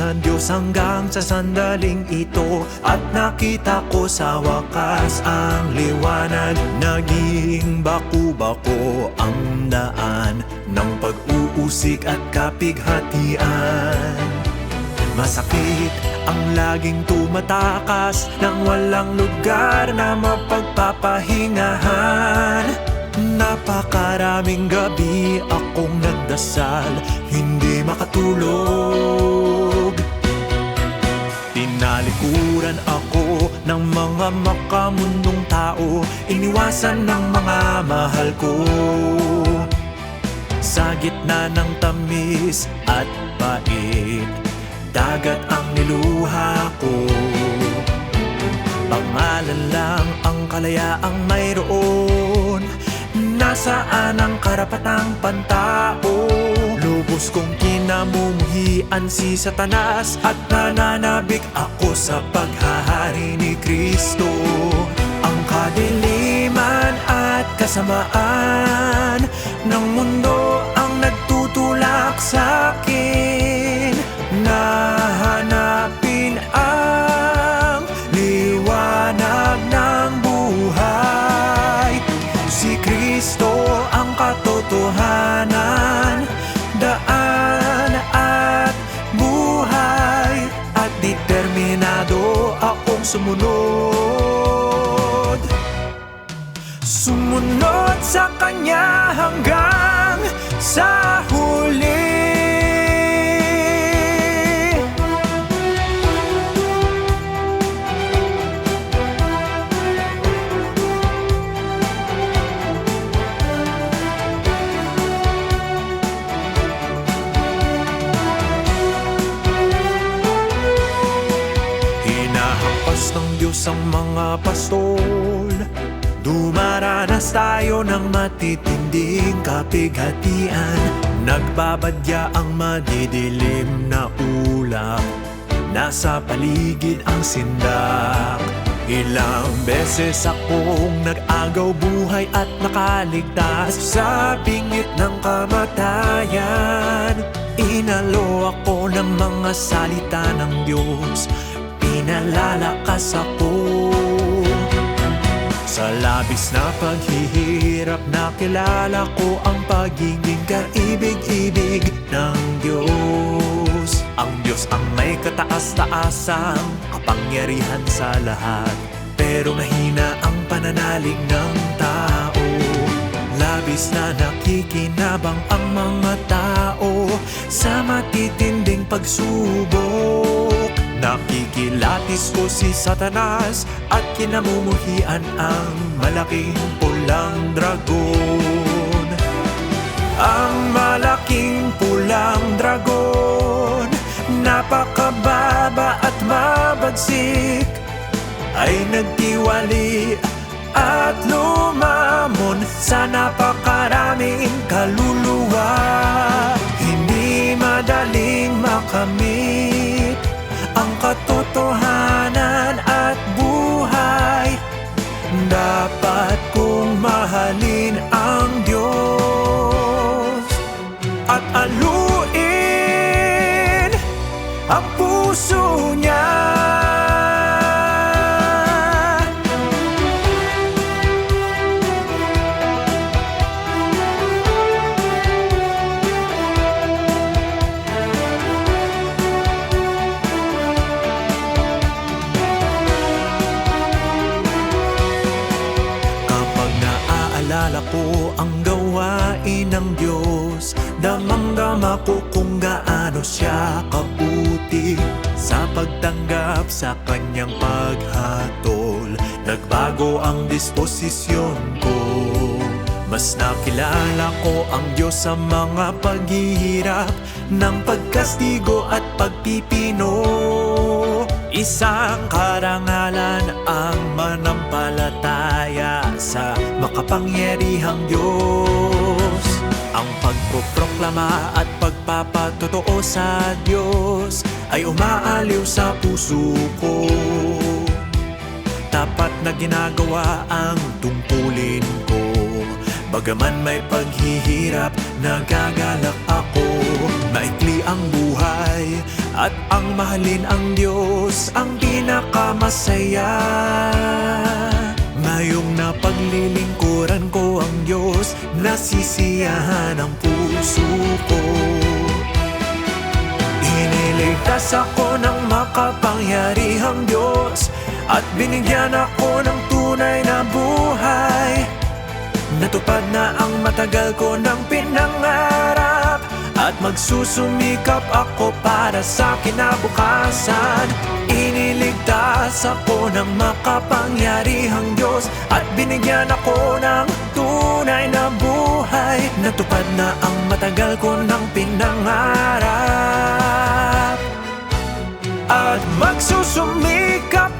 sa Diyos hanggang sa sandaling ito At nakita ko sa wakas ang liwanag Naging baku-bako ang daan Ng pag-uusik at kapighatian. Masakit ang laging tumatakas Nang walang lugar na mapagpapahingahan. Napakaraming gabi akong nagdasal Hindi makatulog mga makamundong tao Iniwasan ng mga mahal ko. Sa gitna ng tamis at bait Dagat ang niluha ko. Pangalan lang ang kalayaang mayroon. Nasaan ang karapatang pantao? Lubos kong kinamumuhian si Satanas At nananabik ako sa paghahari ni Kristo. Ang kadiliman at kasamaan Ng mundo ang nagtutulak sa sumunod. Sumunod sa Kanya hanggang sa huli Hinahampas ng Diyos ang mga pastol. Dumaranas tayo ng matitinding kapighatian. Nagbabadya ang madidilim na ulap. Nasa paligid ang sindak. Ilang beses akong nag-agaw buhay at nakaligtas Sa bingit ng kamatayan. Inalo ako ng mga salita ng Diyos Pinalalakas ako. Sa labis na paghihirap Nakilala ko ang pagiging kaibig-ibig ng Diyos. Ang Diyos ang may kataas-taasang kapangyarihan sa lahat. Pero mahina ang pananalig ng tao. Labis na nakikinabang ang mga tao Sa matitinding pagsubok Nakikilatis ko si Satanas At kinamumuhian ang malaking pulang dragon. Ang malaking pulang dragon Napakababa at mabagsik Ay nagtiwali at lumamon Sa napakaraming kaluluwa. Hindi madaling makamit naaalala ko ang gawain ng Diyos. Damang-dama ko kung gaano siya kabuti Sa pagtanggap sa kanyang paghatol. Nagbago ang disposisyon ko. Mas nakilala ko ang Diyos sa mga paghihirap Ng pagkastigo at pagpipino. Isang karangalan makapangyarihang Diyos. Ang pagpoproklama at pagpapatotoo sa Diyos ay umaaliw sa puso ko. Tapat na ginagawa ang tungkulin ko. Bagaman may paghihirap, nagagalak ako. Maikli ang buhay At ang mahalin ang Diyos ang pinakamasaya Ngayong napaglilingkuran ko ang Diyos Nasisiyahan ang puso ko. Iniligtas ako ng makapangyarihang Diyos At binigyan ako ng tunay na buhay. Natupad na ang matagal ko ng pinangarap At magsusumikap ako para sa kinabukasan. Iniligtas ako ng makapangyarihang At binigyan ako ng tunay na buhay. Natupad na ang matagal ko ng pinangarap. At magsusumikap